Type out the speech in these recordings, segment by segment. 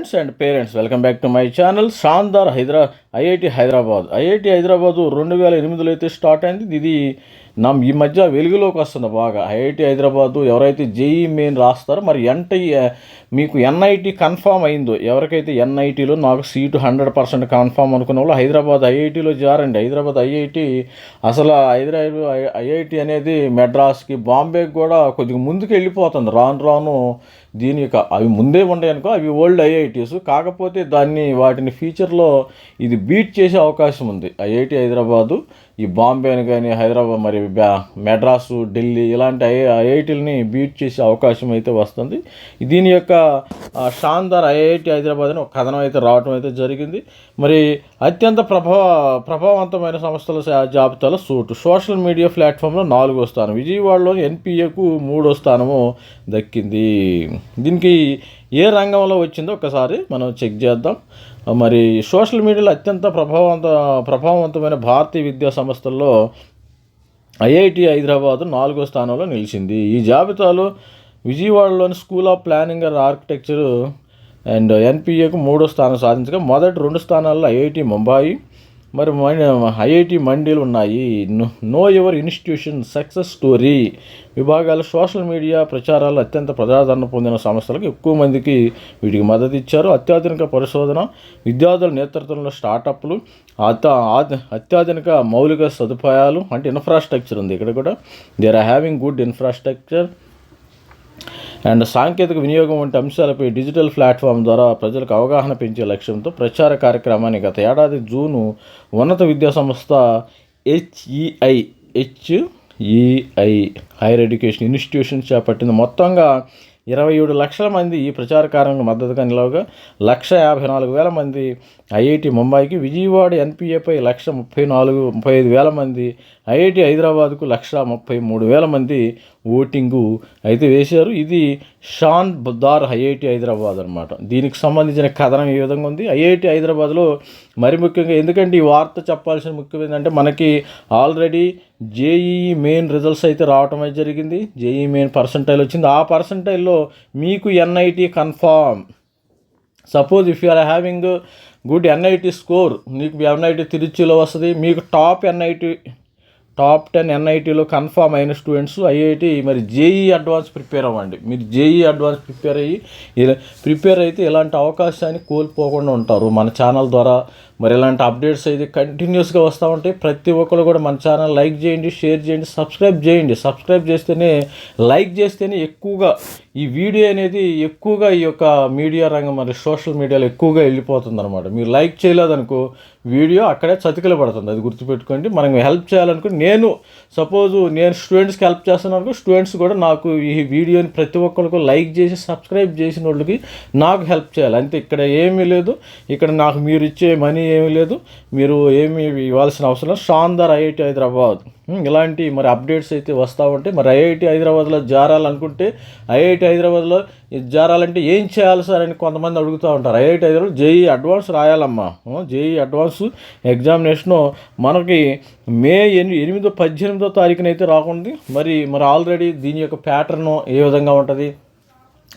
Friends and parents welcome back to my channel షాందార్ హైదరా IIT Hyderabad IIT Hyderabad రెండు వేల ఎనిమిదిలో అయితే స్టార్ట్ అయింది. ఇది నా ఈ మధ్య వెలుగులోకి వస్తుంది బాగా. ఐఐటి హైదరాబాదు ఎవరైతే జేఈ మెయిన్ రాస్తారో మరి ఎన్ఐ మీకు ఎన్ఐటి కన్ఫామ్ అయిందో ఎవరికైతే ఎన్ఐటీలో నాకు సీటు హండ్రెడ్ పర్సెంట్ కన్ఫామ్ అనుకున్న వాళ్ళు హైదరాబాద్ ఐఐటీలో జారండి. హైదరాబాద్ ఐఐటి అసలు హైదరాబాద్ ఐఐటి అనేది మెడ్రాస్కి బాంబేకి కూడా కొద్దిగా ముందుకు వెళ్ళిపోతుంది. రాను రాను దీని యొక్క అవి ముందే ఉంటాయి అనుకో అవి ఓల్డ్ ఐఐటీస్. కాకపోతే దాన్ని వాటిని ఫ్యూచర్లో ఇది బీట్ చేసే అవకాశం ఉంది. ఐఐటి హైదరాబాదు ఈ బాంబేని కానీ హైదరాబాద్ మరి బ్యా- మెడ్రాసు ఢిల్లీ ఇలాంటి ఐ ఐఐటీలని బీట్ చేసే అవకాశం అయితే వస్తుంది. దీని యొక్క షాందార్ ఐఐటి హైదరాబాద్ అని ఒక కథనం అయితే రావడం అయితే జరిగింది. మరి అత్యంత ప్రభావ ప్రభావవంతమైన సంస్థల జాబితాలో సూటు. సోషల్ మీడియా ప్లాట్ఫామ్లో నాలుగో స్థానం. విజయవాడలోని ఎన్పిఏకు మూడో స్థానము దక్కింది. దీనికి ఏ రంగంలో వచ్చిందో ఒకసారి మనం చెక్ చేద్దాం. మరి సోషల్ మీడియాలో అత్యంత ప్రభావవంత ప్రభావవంతమైన భారతీయ విద్యా సంస్థల్లో ఐఐటి హైదరాబాద్ నాలుగో స్థానంలో నిలిచింది. ఈ జాబితాలో విజయవాడలోని school of planning and architecture and ఎన్పిఏకు మూడో స్థానం సాధించగా మొదటి రెండు స్థానాల్లో ఐఐటి ముంబాయి మరి ఐఐటి మండీలు ఉన్నాయి. Know- your institution success story విభాగాలు సోషల్ మీడియా ప్రచారాలు అత్యంత ప్రజాదరణ పొందిన సంస్థలకు ఎక్కువ మందికి వీటికి మద్దతు ఇచ్చారు. అత్యాధునిక పరిశోధన విద్యార్థుల నేతృత్వంలో స్టార్టప్లు అత్యాధునిక మౌలిక సదుపాయాలు అంటే ఇన్ఫ్రాస్ట్రక్చర్ ఉంది. ఇక్కడ కూడా they are having good infrastructure and సాంకేతిక వినియోగం వంటి అంశాలపై డిజిటల్ ప్లాట్ఫామ్ ద్వారా ప్రజలకు అవగాహన పెంచే లక్ష్యంతో ప్రచార కార్యక్రమాన్ని గత ఏడాది జూను ఉన్నత విద్యా సంస్థ HEI HEI higher education institution చేపట్టింది. మొత్తంగా ఇరవై ఏడు లక్షల మంది ఈ ప్రచార కార్యక్రమానికి మద్దతుగా నిలవగా లక్ష యాభై నాలుగు వేల మంది ఐఐటి ముంబైకి విజయవాడ ఎన్పిఏపై లక్ష ముప్పై నాలుగు ముప్పై ఐదు వేల మంది ఐఐటి హైదరాబాద్కు లక్ష ముప్పై మూడు వేల మంది ఓటింగు అయితే వేశారు. ఇది షాన్ బుద్దార్ ఐఐటి హైదరాబాద్ అనమాట దీనికి సంబంధించిన కథనం ఈ విధంగా ఉంది? ఐఐటి హైదరాబాద్లో మరి ముఖ్యంగా ఎందుకంటే ఈ వార్త చెప్పాల్సిన ముఖ్యం ఏంటంటే మనకి ఆల్రెడీ జేఈఈ మెయిన్ రిజల్ట్స్ అయితే రావటం అయితే జరిగింది. జేఈ మెయిన్ పర్సంటైల్ వచ్చింది. ఆ పర్సంటైల్లో మీకు NIT confirm. Suppose if you are having good NIT score మీకు ఎన్ఐటి తిరుచిలో వస్తుంది మీకు టాప్ ఎన్ఐటి టాప్ టెన్ ఎన్ఐటీలో కన్ఫామ్ అయిన స్టూడెంట్స్ ఐఐటి మరి జేఈ అడ్వాన్స్ ప్రిపేర్ అవ్వండి. మీరు జేఈ అడ్వాన్స్ ప్రిపేర్ అయ్యి ప్రిపేర్ అయితే ఇలాంటి అవకాశాన్ని కోల్పోకుండా ఉంటారు. మన ఛానల్ ద్వారా మరి ఇలాంటి అప్డేట్స్ అయితే కంటిన్యూస్గా వస్తూ ఉంటాయి. ప్రతి ఒక్కరు కూడా మన ఛానల్ లైక్ చేయండి షేర్ చేయండి సబ్స్క్రైబ్ చేయండి. సబ్స్క్రైబ్ చేస్తేనే లైక్ చేస్తేనే ఎక్కువగా ఈ వీడియో అనేది ఎక్కువగా ఈ యొక్క మీడియా రంగం మరి సోషల్ మీడియాలో ఎక్కువగా వెళ్ళిపోతుంది అనమాట మీరు లైక్ చేయలేదనుకో వీడియో అక్కడే చతికిల పడుతుంది. అది గుర్తుపెట్టుకోండి. మనం హెల్ప్ చేయాలనుకో నేను సపోజ్ నేను స్టూడెంట్స్కి హెల్ప్ చేస్తున్నాను అనుకో స్టూడెంట్స్ కూడా నాకు ఈ వీడియోని ప్రతి ఒక్కరికి లైక్ చేసి సబ్స్క్రైబ్ చేసిన వాళ్ళకి నాకు హెల్ప్ చేయాలి. అంతే ఇక్కడ ఏమీ లేదు. ఇక్కడ నాకు మీరు ఇచ్చే మనీ ఏమీ లేదు. మీరు ఏమీ ఇవ్వాల్సిన అవసరం లేదు. ఐఐటి హైదరాబాద్. ఇలాంటి మరి అప్డేట్స్ అయితే వస్తూ ఉంటాయి. మరి ఐఐటి హైదరాబాద్లో జారాలనుకుంటే ఐఐటి హైదరాబాద్లో జారాలంటే ఏం చేయాలి సార్ అని కొంతమంది అడుగుతూ ఉంటారు. ఐఐటి హైదరాబాద్ జేఈ అడ్వాన్స్ రాయాలమ్మా. జేఈ అడ్వాన్స్ ఎగ్జామినేషను మనకి మే ఎని ఎనిమిదో పద్దెనిమిదో తారీఖునైతే అయితే రాకుంది. మరి మరి ఆల్రెడీ దీని యొక్క ప్యాటర్న్ ఏ విధంగా ఉంటుంది?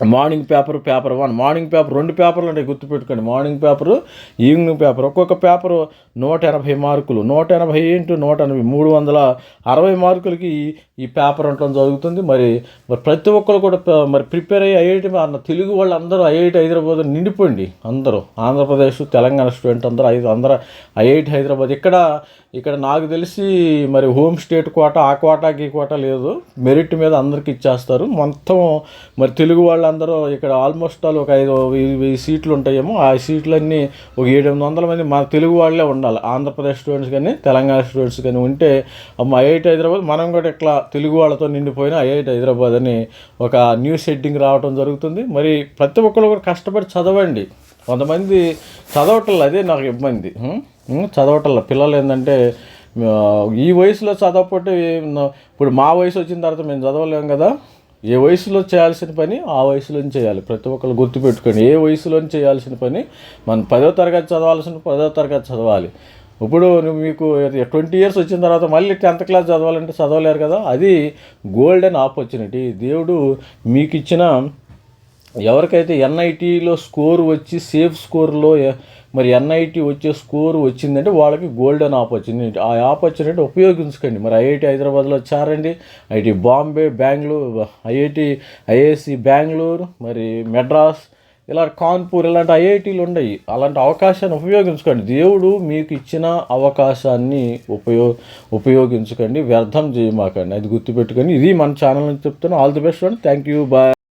Morning paper paper one. Morning paper రెండు పేపర్లు ఉంటాయి గుర్తుపెట్టుకోండి. Morning paper evening paper. ఒక్కొక్క పేపరు నూట ఎనభై మార్కులు. నూట ఎనభై ఇంటూ నూట ఎనభై మూడు వందల అరవై మార్కులకి ఈ- పేపర్ ఉండటం జరుగుతుంది. మరి మరి ప్రతి ఒక్కరు కూడా మరి ప్రిపేర్ అయ్యి ఐఐటి అన్న తెలుగు వాళ్ళు అందరూ ఐఐటి హైదరాబాద్ నిండిపోండి. అందరూ. ఆంధ్రప్రదేశ్ తెలంగాణ స్టూడెంట్ అందరూ ఐదు అందరూ ఐఐటి హైదరాబాద్. ఇక్కడ ఇక్కడ నాకు తెలిసి మరి హోమ్ స్టేట్ కోట ఆ కోటాకి ఈ కోట లేదు. మెరిట్ మీద అందరికి ఇచ్చేస్తారు. మొత్తం మరి తెలుగు వాళ్ళు వాళ్ళందరూ ఇక్కడ ఆల్మోస్ట్ ఆల్ ఒక ఐదు వెయ్యి సీట్లు ఉంటాయేమో ఆ సీట్లన్నీ ఒక ఏడు ఎనిమిది వందల మంది మన తెలుగు వాళ్ళే ఉండాలి. ఆంధ్రప్రదేశ్ స్టూడెంట్స్ కానీ తెలంగాణ స్టూడెంట్స్ కానీ ఉంటే అమ్మ ఐఐటి హైదరాబాద్ మనం కూడా ఇట్లా తెలుగు వాళ్ళతో నిండిపోయిన ఐఐటి హైదరాబాద్ అని ఒక న్యూస్ హెడ్డింగ్ రావడం జరుగుతుంది. మరి ప్రతి ఒక్కరు కూడా కష్టపడి చదవండి. కొంతమంది చదవటం అదే నాకు ఇబ్బంది. చదవటం పిల్లలు ఏంటంటే ఈ వయసులో చదవకపోతే ఇప్పుడు మా వయసు వచ్చిన తర్వాత మేము చదవలేము కదా. ఏ వయసులో చేయాల్సిన పని ఆ వయసులో చేయాలి. ప్రతి ఒక్కరు గుర్తుపెట్టుకోండి. ఏ వయసులో చేయాల్సిన పని మనం పదో తరగతి చదవాల్సిన పదో తరగతి చదవాలి. ఇప్పుడు నువ్వు మీకు ట్వంటీ ఇయర్స్ వచ్చిన తర్వాత మళ్ళీ టెన్త్ క్లాస్ చదవాలంటే చదవలేరు కదా? అది గోల్డెన్ ఆపర్చునిటీ. దేవుడు మీకు ఇచ్చిన ఎవరికైతే ఎన్ఐటీలో స్కోర్ వచ్చి సేఫ్ స్కోర్లో మరి ఎన్ఐటి వచ్చే స్కోర్ వచ్చిందంటే వాళ్ళకి గోల్డెన్ ఆపర్చునిటీ. ఆ ఆపర్చునిటీ ఉపయోగించుకోండి. మరి ఐఐటి హైదరాబాద్లో చారండి IIT Bombay Bengaluru IIT IISc Bengaluru మరి మెడ్రాస్ ఇలా కాన్పూర్ ఇలాంటి ఐఐటీలు ఉన్నాయి. అలాంటి అవకాశాన్ని ఉపయోగించుకోండి. దేవుడు మీకు ఇచ్చిన అవకాశాన్ని ఉపయో ఉపయోగించుకోండి. వ్యర్థం చేయమాకండి. అది గుర్తుపెట్టుకొని ఇది మన ఛానల్ నుంచి చెప్తాను all the best and. Thank you. Bye.